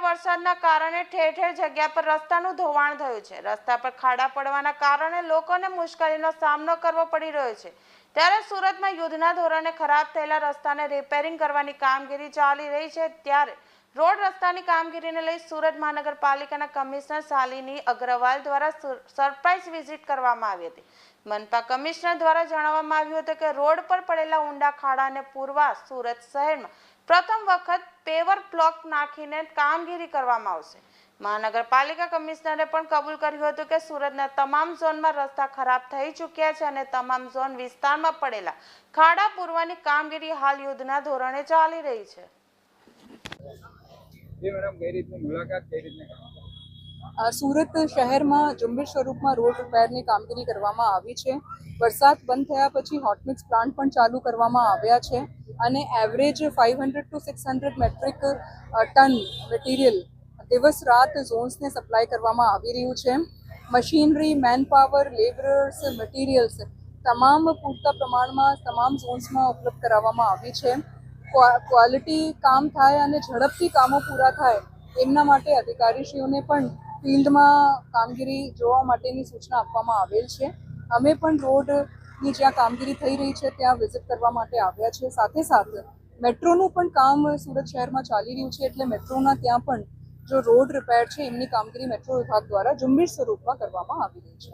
કારણે ઠેર ઠેર જગ્યા પર રસ્તાનું ધોવાણ થયું છે. રસ્તા પર ખાડા પડવાના કારણે લોકોને મુશ્કેલીનો સામનો કરવો પડી રહ્યો છે. ત્યારે સુરતમાં યુદ્ધના ધોરણે ખરાબ થયેલા રસ્તાને રિપેરિંગ કરવાની કામગીરી ચાલી રહી છે. ત્યારે રોડ રસ્તાની કામગીરીને લઈ સુરત મહાનગરપાલિકાના કમિશનર શાલિની અગ્રવાલ દ્વારા સરપ્રાઇઝ વિઝિટ કરવામાં આવી હતી. મનપા કમિશનર દ્વારા જણાવવામાં આવ્યું હતું કે રોડ પર પડેલા ઊંડા ખાડાને પૂરવા સુરત શહેરમાં પ્રથમ વખત પેવર બ્લોક નાખીને કામગીરી કરવામાં આવશે. મહાનગરપાલિકા કમિશનરે પણ કબૂલ કર્યું હતું કે સુરતના તમામ ઝોનમાં રસ્તા ખરાબ થઈ ચૂક્યા છે અને તમામ ઝોન વિસ્તારમાં પડેલા. ખાડા પૂરવાની કામગીરી હાલ યુદ્ધના ધોરણે ચાલી રહી છે. જી મેડમ કઈ રીતની મુલાકાત કઈ રીતની કરવામાં અ, સુરત શહેરમાં ઝુંબેશ સ્વરૂપમાં રોડ રિપેરની કામગીરી કરવામાં આવી છે. વરસાદ બંધ થયા પછી હોટમિક્સ પ્લાન્ટ પણ ચાલુ કરવામાં આવ્યા છે અને average five hundred to six hundred metric ton material દિવસ રાત ઝોન્સને સપ્લાય કરવામાં આવી રહ્યું છે. મશીનરી મેનપાવર લેબરર્સ મટીરિયલ્સ તમામ પૂરતા પ્રમાણમાં, તમામ ઝોન્સમાં ઉપલબ્ધ કરાવવામાં આવી છે. ક્વોલિટી કામ થાય અને ઝડપથી કામો પૂરા થાય, એમના માટે અધિકારીશ્રીઓને પણ ફિલ્ડમાં કામગીરી જોવા માટેની સૂચના આપવામાં આવેલ છે. અમે પણ રોડની જ્યાં કામગીરી થઈ રહી છે, ત્યાં વિઝિટ કરવા માટે આવ્યા છે સાથે સાથે મેટ્રોનું પણ કામ સુરત શહેરમાં ચાલી રહ્યું છે, એટલે મેટ્રોના ત્યાં પણ જો રોડ રિપેર છે, એમની કામગીરી મેટ્રો વિભાગ દ્વારા ઝુંબેશ સ્વરૂપમાં કરવામાં આવી રહી છે.